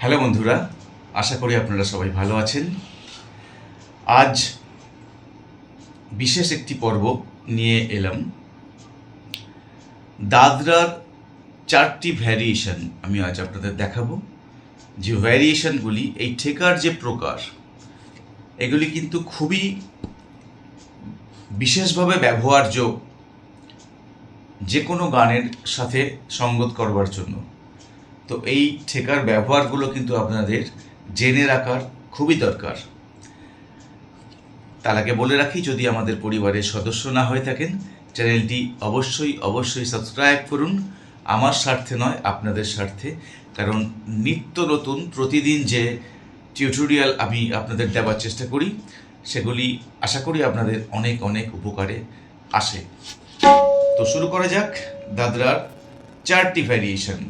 Hello বন্ধুরা, আশা করি আপনারা সবাই ভালো আছেন। আজ বিশেষ একটি পর্ব নিয়ে এলাম। দাদরার চারটি ভ্যারিয়েশন আমি আজ আপনাদের দেখাবো। যে ভ্যারিয়েশনগুলি এই ঠেকার যে প্রকার, এগুলি কিন্তু খুবই বিশেষভাবে ব্যবহার্য যে কোনো গানের সাথে সঙ্গত করবার জন্য। তো এই ঠেকার ব্যবহারগুলো কিন্তু আপনাদের জেনে রাখার খুবই দরকার। তালাকে বলে রাখি, যদি আমাদের পরিবারের সদস্য না হয়ে থাকেন, চ্যানেলটি অবশ্যই অবশ্যই সাবস্ক্রাইব করুন। আমার স্বার্থে নয়, আপনাদের স্বার্থে। কারণ নিত্য নতুন, প্রতিদিন যে টিউটোরিয়াল আমি আপনাদের দেওয়ার চেষ্টা করি, সেগুলি আশা করি আপনাদের অনেক অনেক উপকারে আসে। তো শুরু করা যাক দাদরার চারটি ভ্যারিয়েশন।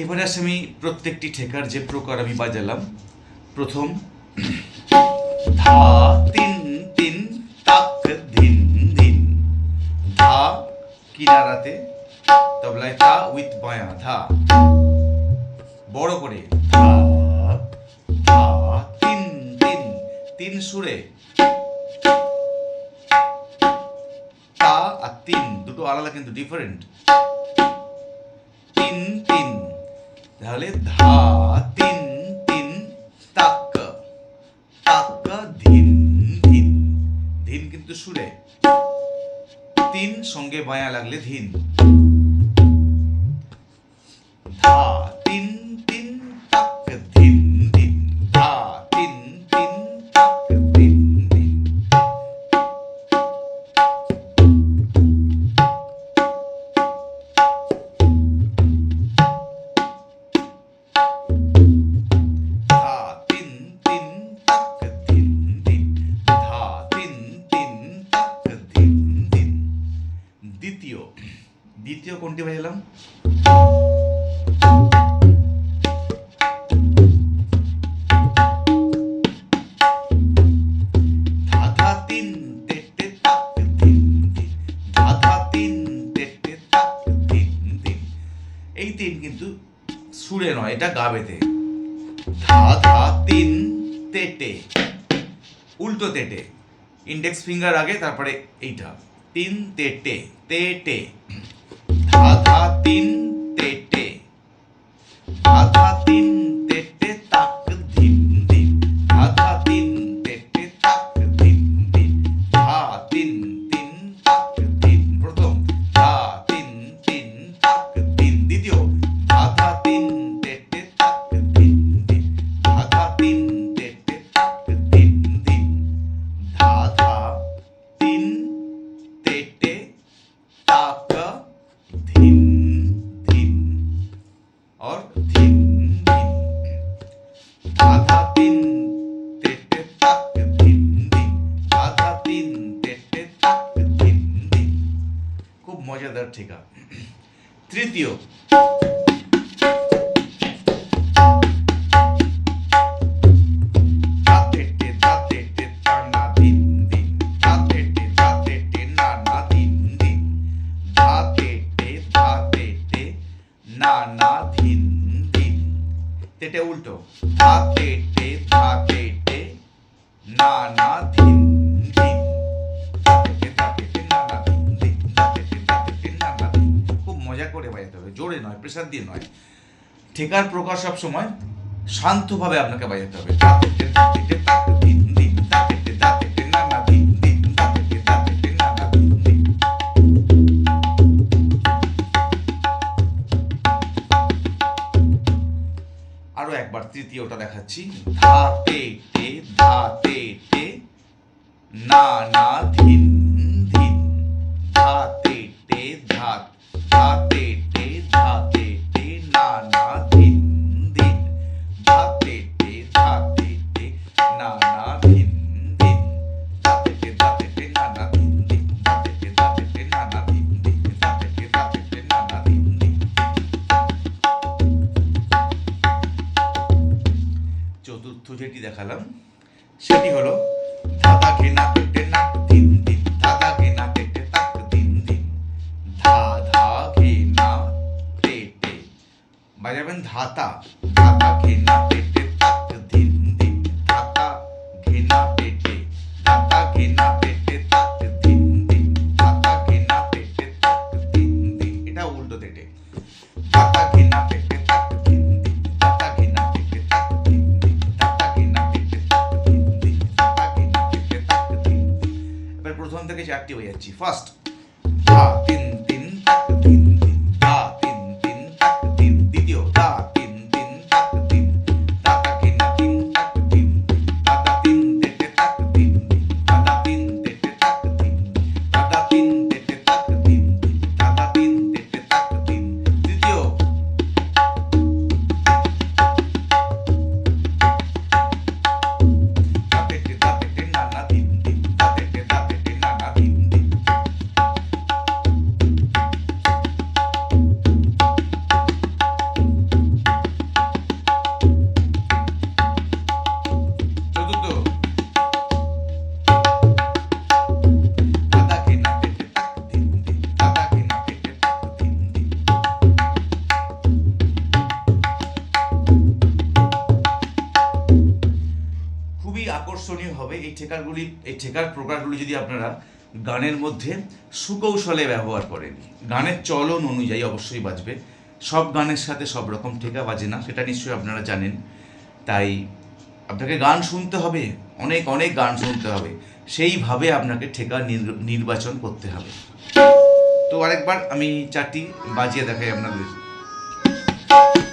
এবারে আসে আমি প্রত্যেকটি ঠেকার যে প্রকার আমি বাজালাম। প্রথম, ধা, তিন তিন, তাক, ধিন ধিন। ধা, কিনারাতে, তবলায় তা উইথ বায়া, ধা। বড় করে, ধা ধা, তিন তিন তিন সুরে। তা আর তিন, দুটো আলাদা কিন্তু ডিফারেন্ট তাহলে ধা, তিন তিন তাক তাক ধিন ধিন। ধিন কিন্তু সুরে। তিন সঙ্গে বায়া লাগলে ধিন। তাক ধিন ধিন এই তিন কিন্তু সুরে নয়, এটা গাবেতে ধা ধা তিন তেটে উল্টো তেটে ইন্ডেক্স ফিঙ্গার আগে, তারপরে এইটা। তিন তেটে তেটে তিন তেটে খুব মজা করে বাজাতে হবে জোরে নয় প্রেশার দিয়ে নয় ঠেকার প্রকাশ সবসময় শান্ত শান্তভাবে আপনাকে বাজাতে হবে আরও একবার তৃতীয়টা দেখাচ্ছি। ধা, তে তে, ধা, তে তে, না না, ধিন ধিন। ধাতে ধাতা ধাতা ঘেনা পেটে তাক দিন দিন ধাতা ঘেনা পেটে ধাতা ঘেনা পেটে তাক দিন দিন ধাতা ঘেনা পেটে তাক দিন দিন। এটা উল্টো তেটে দাতা ঘেনা পেটে তাক দিন দিন দাতা ঘেনা পেটে তাক দিন দিন দাতা ঘেনা পেটে তাক দিন দিন দাতা ঘেনা পেটে তাক দিন দিন। এবার প্রথম থেকে চারটি হয়ে যাচ্ছি ফার্স্ট হবে এই ঠেকারগুলি, এই ঠেকার প্রকারগুলি যদি আপনারা গানের মধ্যে সুকৌশলে ব্যবহার করেন, গানের চলন অনুযায়ী অবশ্যই বাজবে। সব গানের সাথে সব রকম ঠেকা বাজে না, সেটা নিশ্চয়ই আপনারা জানেন। তাই আপনাকে গান শুনতে হবে, অনেক অনেক গান শুনতে হবে। সেইভাবে আপনাকে ঠেকা নির- নির্বাচন করতে হবে। তো আরেকবার আমি চারটি বাজিয়ে দেখাই আপনাদের।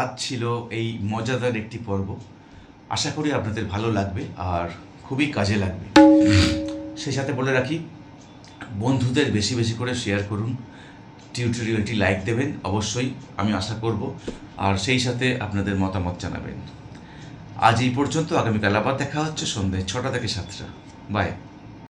আজ ছিল এই মজাদার একটি পর্ব। আশা করি আপনাদের ভালো লাগবে আর খুবই কাজে লাগবে। সেই সাথে বলে রাখি, বন্ধুদের বেশি বেশি করে শেয়ার করুন। টিউটোরিয়ালটি লাইক দেবেন, অবশ্যই আমি আশা করব। আর সেই সাথে আপনাদের মতামত জানাবেন। আজ এই পর্যন্ত, আগামীকাল আবার দেখা হচ্ছে সন্ধ্যে ছটা থেকে সাতটা। বাই